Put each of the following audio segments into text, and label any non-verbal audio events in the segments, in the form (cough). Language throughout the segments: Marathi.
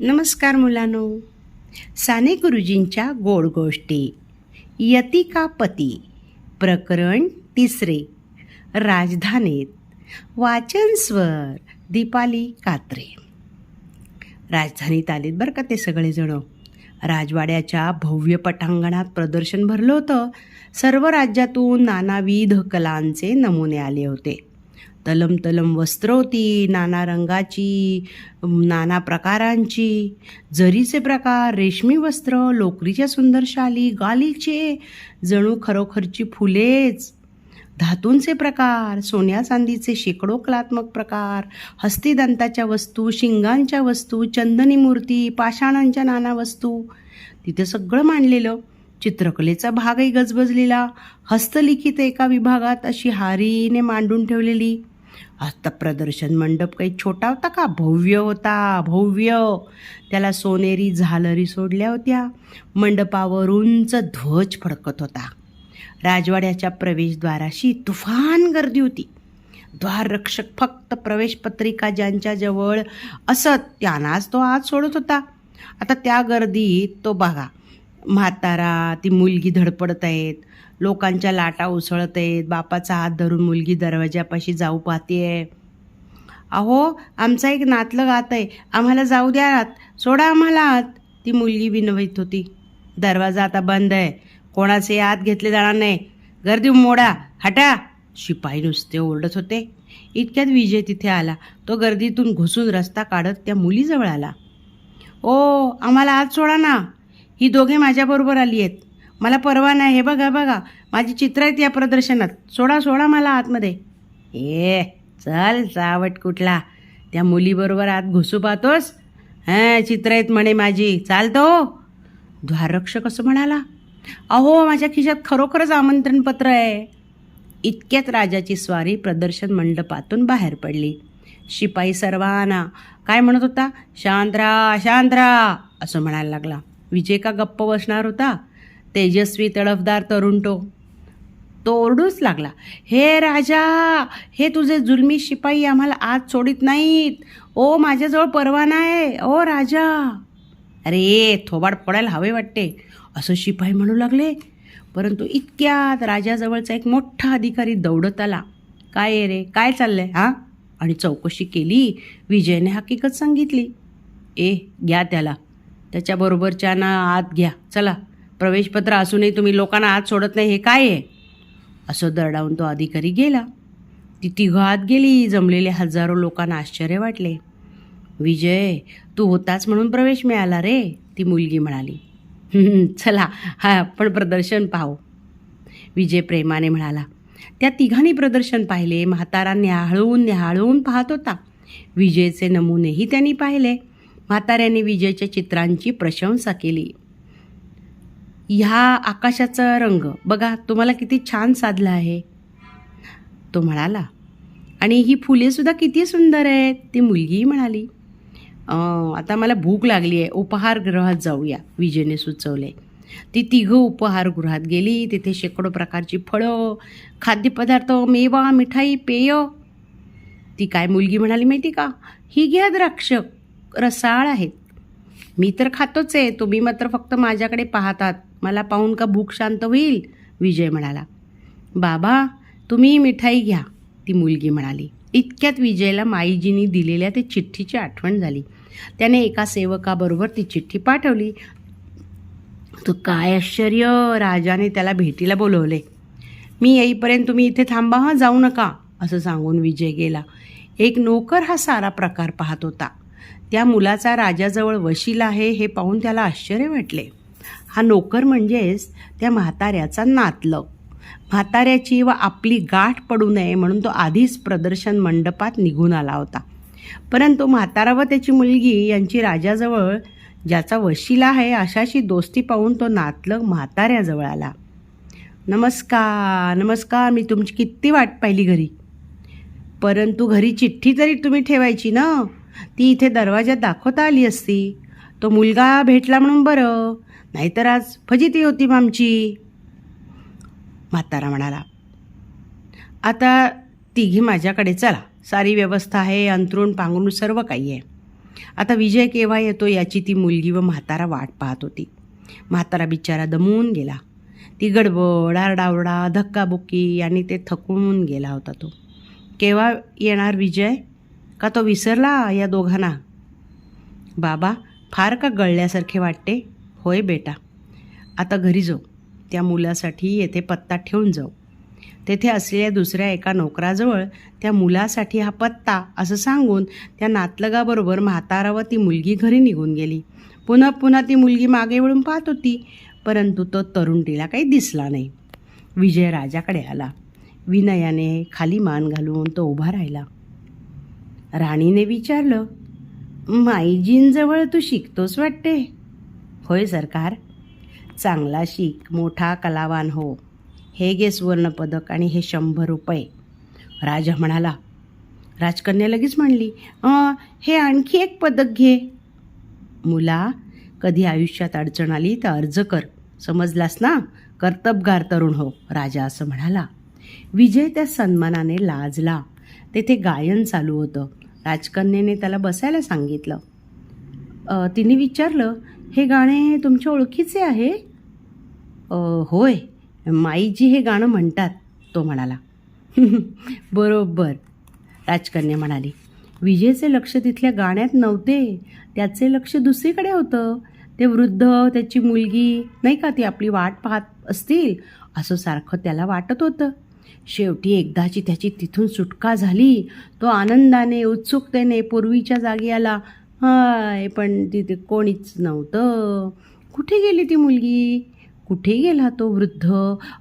नमस्कार मुलांनो. साने गुरुजींच्या गोड गोष्टी. यती का पती? प्रकरण तिसरे. राजधानीत. वाचन स्वर. दीपाली कात्रे. राजधानीत आलीत बरं का ते सगळेजण? राजवाड्याच्या भव्य पटांगणात प्रदर्शन भरलं होतं. सर्व राज्यातून नानाविध कलांचे नमुने आले होते. तलम तलम वस्त्र होती नाना रंगाची नाना प्रकारांची. जरीचे प्रकार रेशमी वस्त्र लोकरीच्या सुंदर शाली गालीचे जणू खरोखरची फुलेच. धातूंचे प्रकार सोन्या चांदीचे शेकडो कलात्मक प्रकार हस्तिदंताच्या वस्तू शिंगांच्या वस्तू चंदनी मूर्ती पाषाणांच्या नाना वस्तू. तिथे सगळं मांडलेलं चित्रकलेचा भागही गजबजलेला हस्तलिखित एका विभागात अशी हारीने मांडून ठेवलेली. आता प्रदर्शन मंडप काही छोटा होता का? भव्य होता भव्य. त्याला सोनेरी झालरी सोडल्या होत्या. मंडपावर उंच ध्वज फडकत होता. राजवाड्याच्या प्रवेशद्वाराशी तुफान गर्दी होती. द्वाररक्षक फक्त प्रवेशपत्रिका ज्यांच्याजवळ असत त्यांनाच तो आत सोडत होता. आता त्या गर्दीत तो बघा म्हातारा ती मुलगी धडपडत आहेत. लोकांच्या लाटा उसळत आहेत. बापाचा हात धरून मुलगी दरवाजापाशी जाऊ पाहतेय. अहो आमचा एक नातलं गात आहे. आम्हाला जाऊ द्या आत. सोडा आम्हाला आत. ती मुलगी विनवित होती. दरवाजा आता बंद आहे. कोणाचे आत घेतले जाणार नाही. गर्दी मोडा. हटा. शिपाई नुसते ओरडत होते. इतक्यात विजय तिथे आला. तो गर्दीतून घुसून रस्ता काढत त्या मुलीजवळ आला. ओ आम्हाला आत सोडा ना. ही दोघे माझ्याबरोबर आली आहेत. मला परवा नाही हे बघा बघा. माझी चित्र आहेत या प्रदर्शनात. सोडा सोडा मला आतमध्ये. ए चल चावट कुठला. त्या मुलीबरोबर आत घुसू पाहतोस. हां चित्र आहेत म्हणे माझी. चालतो. द्वाररक्षक असं म्हणाला. अहो माझ्या खिशात खरोखरच आमंत्रणपत्र आहे. इतक्यात राजाची स्वारी प्रदर्शन मंडपातून बाहेर पडली. शिपाई सर्वांना काय म्हणत होता? शांत राहा शांत राहा असं म्हणायला लागला. विजय का गप्प बसणार होता? तेजस्वी तडफदार तरुण तो. तो ओरडूच लागला. हे राजा हे तुझे जुलमी शिपाई आम्हाला आज सोडित नाहीत. ओ माझ्याजवळ परवाना आहे ओ राजा. अरे थोबाड पडायला हवे वाटते. असं शिपाई म्हणू लागले. परंतु इतक्यात राजाजवळचा एक मोठा अधिकारी दौडत आला. काय रे? काय चाललंय? हां? आणि चौकशी केली. विजयने हकीकत सांगितली. ए घ्या त्याला. त्याच्याबरोबरच्या ना आत घ्या. चला. प्रवेशपत्र असूनही तुम्ही लोकांना आत सोडत नाही हे काय आहे? असं दरडावून तो अधिकारी गेला. ती तिघं आत गेली जमलेले हजारो लोकांना आश्चर्य वाटले. विजय तू होताच म्हणून प्रवेश मिळाला रे ती मुलगी म्हणाली. चला हा आपण प्रदर्शन पाहू. विजय प्रेमाने म्हणाला. त्या तिघांनी प्रदर्शन पाहिले. म्हातारा न्याहाळून न्याहाळून पाहत होता. विजयचे नमुनेही त्यांनी पाहिले. म्हाताऱ्याने विजयच्या चित्रांची प्रशंसा केली. ह्या आकाशाचा रंग बघा तुम्हाला किती छान साधला आहे. तो म्हणाला आणि ही फुलेसुद्धा किती सुंदर आहेत. ती मुलगीही म्हणाली आता मला भूक लागली आहे उपहारगृहात जाऊया विजयने सुचवले. ती तिघं उपहारगृहात गेली तिथे शेकडो प्रकारची फळं खाद्यपदार्थ मेवा मिठाई पेय. ती काय मुलगी म्हणाली माहिती का? ही घ्या द्राक्ष रसाळ आहेत. मी तर खातोच आहे. तुम्ही मात्र फक्त माझ्याकडे पाहतात. मला पाहून का भूक शांत होईल? विजय म्हणाला. बाबा तुम्ही मिठाई घ्या ती मुलगी म्हणाली. इतक्यात विजयला माईजीनी दिलेल्या ते चिठ्ठीची आठवण झाली. त्याने एका सेवकाबरोबर ती चिठ्ठी पाठवली. तो काय आश्चर्य राजाने त्याला भेटीला बोलवले. मी येईपर्यंत तुम्ही इथे थांबा हा जाऊ नका असं सांगून विजय गेला. एक नोकर हा सारा प्रकार पाहत होता. त्या मुलाचा राजाजवळ वशील आहे हे पाहून त्याला आश्चर्य वाटले. हा नोकर म्हणजेच त्या म्हाताऱ्याचा नातलग. म्हाताऱ्याची व आपली गाठ पडू नये म्हणून तो आधीच प्रदर्शन मंडपात निघून आला होता. परंतु म्हातारा व त्याची मुलगी यांची राजाजवळ ज्याचा वशीला आहे अशाशी दोस्ती पाहून तो नातलग म्हाताऱ्याजवळ आला. नमस्कार नमस्कार मी तुमची किती वाट पाहिली घरी? परंतु घरी चिठ्ठी तरी तुम्ही ठेवायची ना? ती इथे दरवाज्यात दाखवता आली असती. तो मुलगा भेटला म्हणून बरं नाहीतर आज फजिती होती मग आमची. म्हातारा म्हणाला आता तिघी माझ्याकडे चला. सारी व्यवस्था आहे अंतरून पांघरून सर्व काही आहे. आता विजय केव्हा येतो याची ती मुलगी व म्हातारा वाट पाहत होती. म्हातारा बिचारा दमून गेला. ती गडबड आरडाओरडा धक्काबुक्की आणि ते थकून गेला होता तो. केव्हा येणार विजय? का तो विसरला या दोघांना? बाबा फार का गळल्यासारखे वाटते? होय बेटा. आता घरी जाऊ. त्या मुलासाठी येथे पत्ता ठेवून जाऊ. तेथे असलेल्या दुसऱ्या एका नोकराजवळ त्या मुलासाठी हा पत्ता असं सांगून त्या नातलगाबरोबर म्हातारा व ती मुलगी घरी निघून गेली. पुन्हा पुन्हा ती मुलगी मागे वळून पाहत होती परंतु तो तरुणटीला काही दिसला नाही. विजय राजाकडे आला. विनयाने खाली मान घालून तो उभा राहिला. राणीने विचारलं माईजींजवळ तू शिकतोस वाटते? होय सरकार. चांगला शिक मोठा कलावान हो. हे घे सुवर्णपदक आणि हे शंभर रुपये. राजा म्हणाला राजकन्या लगेच म्हणली हे आणखी एक पदक घे. मुला कधी आयुष्यात अडचण आली तर अर्ज कर. समजलास ना? कर्तबगार तरुण हो. राजा असं म्हणाला. विजय त्या सन्मानाने लाजला. तेथे गायन चालू होतं. राजकन्येने त्याला बसायला सांगितलं. तिने विचारलं हे गाणे तुमच्या ओळखीचे आहे? होय. माईजी हे गाणं म्हणतात तो म्हणाला. (laughs) बरोबर राजकन्या म्हणाली. विजयचे लक्ष तिथल्या गाण्यात नव्हते. त्याचे लक्ष दुसरीकडे होतं. ते वृद्ध त्याची मुलगी नाही का ती आपली वाट पाहत असतील असं सारखं त्याला वाटत होतं. शेवटी एकदाची त्याची तिथून सुटका झाली. तो आनंदाने उत्सुकतेने पूर्वीच्या जागी आला. हाय पण तिथे कोणीच नव्हतं. कुठे गेली ती मुलगी? कुठे गेला तो वृद्ध?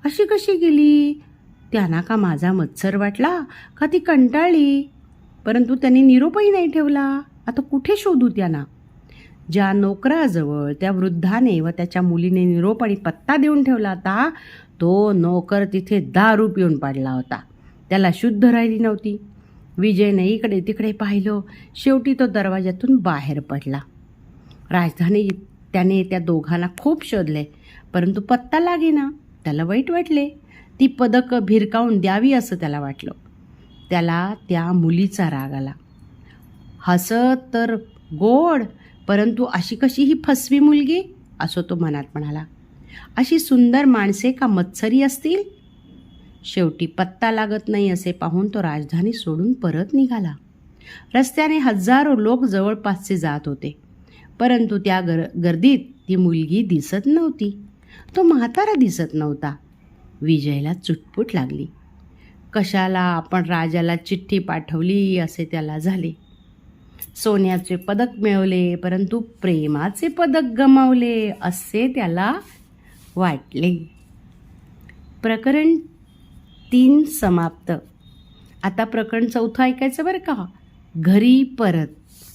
अशी कशी गेली? त्यांना का माझा मत्सर वाटला? का ती कंटाळली? परंतु त्यांनी निरोपही नाही ठेवला. आता कुठे शोधू त्यांना? ज्या नोकराजवळ त्या वृद्धाने व त्याच्या मुलीने निरोप आणि पत्ता देऊन ठेवला होता तो नोकर तिथे दारू पिऊन पाडला होता. त्याला शुद्ध राहिली नव्हती. विजयने इकडे तिकडे पाहिलं. शेवटी तो दरवाज्यातून बाहेर पडला. राजधानी त्याने त्या दोघांना खूप शोधले परंतु पत्ता लागेना. त्याला वाईट वाटले. ती पदकं भिरकावून द्यावी असं त्याला वाटलं. त्याला त्या मुलीचा राग आला. हसत तर गोड परंतु अशी कशी ही फसवी मुलगी? असं तो मनात म्हणाला. अशी सुंदर माणसे का मत्सरी असतील? शेवटी पत्ता लागत नाही असे पाहून तो राजधानी सोडून परत निघाला. रस्त्याने हजारो लोक जवळपासचे जात होते. परंतु त्या गर गर्दीत ती मुलगी दिसत नव्हती. तो म्हातारा दिसत नव्हता. विजयला चुटपुट लागली. कशाला आपण राजाला चिठ्ठी पाठवली? असे त्याला झाले. सोन्याचे पदक मिळवले परंतु प्रेमाचे पदक गमावले असे त्याला वाटले. प्रकरण तीन समाप्त. आता प्रकरण चौथं ऐकायचं बरं का? घरी परत.